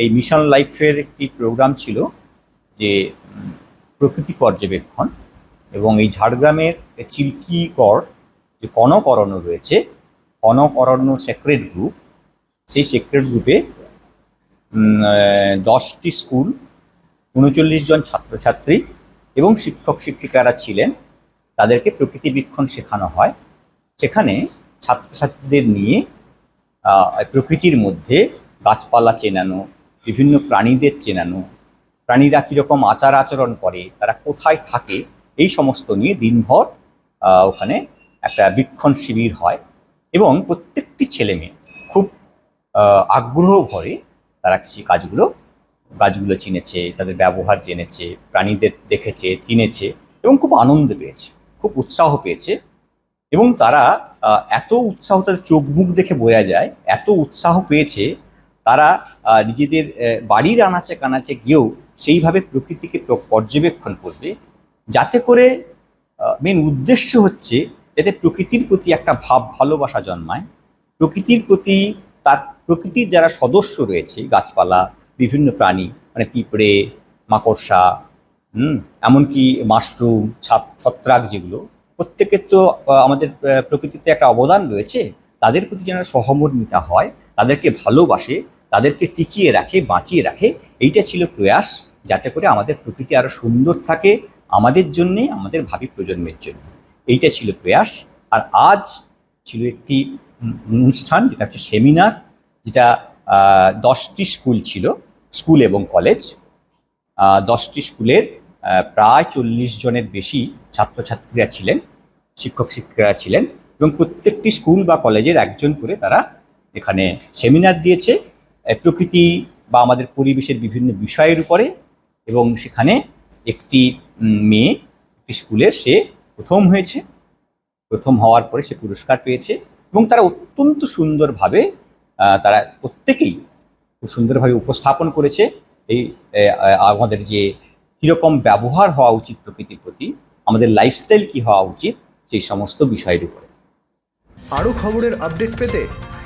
এই মিশন লাইফের একটি প্রোগ্রাম ছিল যে প্রকৃতি পর্যবেক্ষণ এবং এই ঝাড়গ্রামের চিল্কিকর যে কনক অরণ্য রয়েছে, কনক অরণ্য সেক্রেট গ্রুপ সেই সেক্রেট গ্রুপে দশটি স্কুল, উনচল্লিশ জন ছাত্রছাত্রী এবং শিক্ষক শিক্ষিকারা ছিলেন। তাদেরকে প্রকৃতি বীক্ষণ শেখানো হয়। সেখানে ছাত্রছাত্রীদের নিয়ে প্রকৃতির মধ্যে গাছপালা চেনানো বিভিন্ন প্রাণীদের চেনানো, প্রাণীরা কীরকম আচার আচরণ করে, তারা কোথায় থাকে, এই সমস্ত নিয়ে দিনভর ওখানে একটা বিক্ষণ শিবির হয় এবং প্রত্যেকটি ছেলে মেয়ে খুব আগ্রহ ভরে তারা সেই কাজগুলো গাছগুলো চিনেছে, তাদের ব্যবহার জেনেছে, প্রাণীদের দেখেছে, চিনেছে এবং খুব আনন্দ পেয়েছে, খুব উৎসাহ পেয়েছে এবং তারা এত উৎসাহ, তাদের চোখ মুখ দেখে বোঝা যায়, এত উৎসাহ পেয়েছে তারা নিজেদের বাড়ির আনাচে কানাচে গিয়েও সেইভাবে প্রকৃতিকে পর্যবেক্ষণ করবে। যাতে করে মেন উদ্দেশ্য হচ্ছে যাতে প্রকৃতির প্রতি একটা ভাব, ভালোবাসা জন্মায়। প্রকৃতির প্রতি তার, প্রকৃতির যারা সদস্য রয়েছে, গাছপালা, বিভিন্ন প্রাণী মানে পিঁপড়ে, মাকড়সা, হুম, এমনকি মাশরুম ছাপ ছত্রাক যেগুলো প্রত্যেকের তো আমাদের প্রকৃতিতে একটা অবদান রয়েছে। তাদের প্রতি যেন সহমর্মিতা হয়, তাদেরকে ভালোবাসে তাদেরকে টিকিয়ে রাখে, বাঁচিয়ে রাখে। এইটা ছিল প্রয়াস, যাতে করে আমাদের প্রকৃতি আরও সুন্দর থাকে আমাদের জন্যে, আমাদের ভাবি প্রজন্মের জন্য। এইটা ছিল প্রয়াস। আর আজ ছিল একটি অনুষ্ঠান, যেটা হচ্ছে সেমিনার, যেটা দশটি স্কুল ছিল, স্কুল এবং কলেজ। দশটি স্কুলের প্রায় চল্লিশ জনের বেশি ছাত্রছাত্রীরা ছিলেন, শিক্ষক শিক্ষিকারা ছিলেন এবং প্রত্যেকটি স্কুল বা কলেজের একজন করে তারা এখানে সেমিনার দিয়েছে। প্রকৃতি বা আমাদের পরিবেশের বিভিন্ন বিষয়ের উপরে এবং সেখানে একটি মেয়ে একটি স্কুলের সে প্রথম হয়েছে। প্রথম হওয়ার পরে সে পুরস্কার পেয়েছে এবং তারা অত্যন্ত সুন্দরভাবে তারা প্রত্যেকেই খুব সুন্দরভাবে উপস্থাপন করেছে। এই আমাদের যে কীরকম ব্যবহার হওয়া উচিত প্রকৃতির প্রতি, আমাদের লাইফস্টাইল কী হওয়া উচিত, সেই সমস্ত বিষয়ের উপরে। আরও খবরের আপডেট পেতে